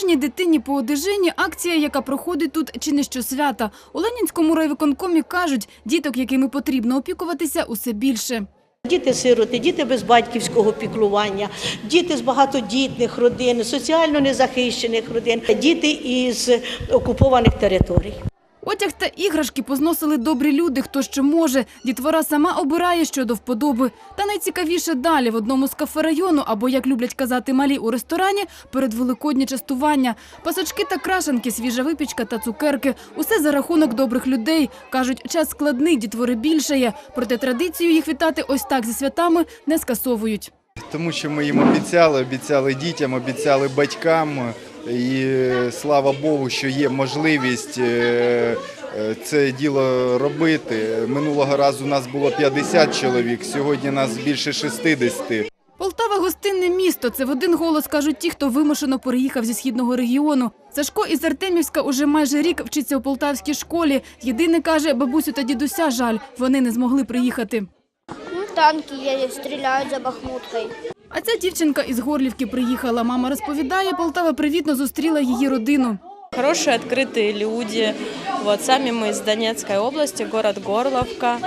Кожній дитині по одежині акція, яка проходить тут чи не щосвята. У Ленінському райвиконкомі кажуть, діток, якими потрібно опікуватися, усе більше. Діти-сироти, діти без батьківського піклування, діти з багатодітних родин, соціально незахищених родин, діти із окупованих територій. Одяг та іграшки позносили добрі люди, хто що може. Дітвора сама обирає, що до вподоби. Та найцікавіше далі в одному з кафе району, або, як люблять казати малі у ресторані, передвеликодні частування. Пасочки та крашенки, свіжа випічка та цукерки. Усе за рахунок добрих людей. Кажуть, час складний, дітвори більшає. Проте традицію їх вітати ось так зі святами не скасовують. Тому що ми їм обіцяли, обіцяли дітям, обіцяли батькам. І слава Богу, що є можливість е, е, це діло робити. Минулого разу нас було 50 чоловік, сьогодні нас більше 60. Полтава – гостинне місто. Це в один голос кажуть ті, хто вимушено переїхав зі східного регіону. Сашко із Артемівська уже майже рік вчиться у полтавській школі. Єдине каже, бабусю та дідуся жаль, вони не змогли приїхати. Ну, танки едут, стреляют за Бахмуткой. А ця дівчинка із Горлівки приїхала. Мама розповідає, Полтава привітно зустріла її родину. Хорошие, открытые люди. Вот, сами мы из Донецкой области, город Горловка.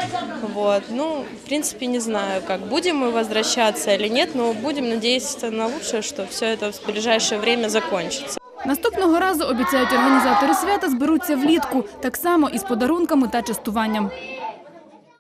Вот, ну, в принципе, не знаю, как будем мы возвращаться или нет, но будем надеяться на лучшее, что все это в ближайшее время закончится. Наступного разу, обіцяють організатори свята, зберуться влітку, так само із подарунками та частуванням.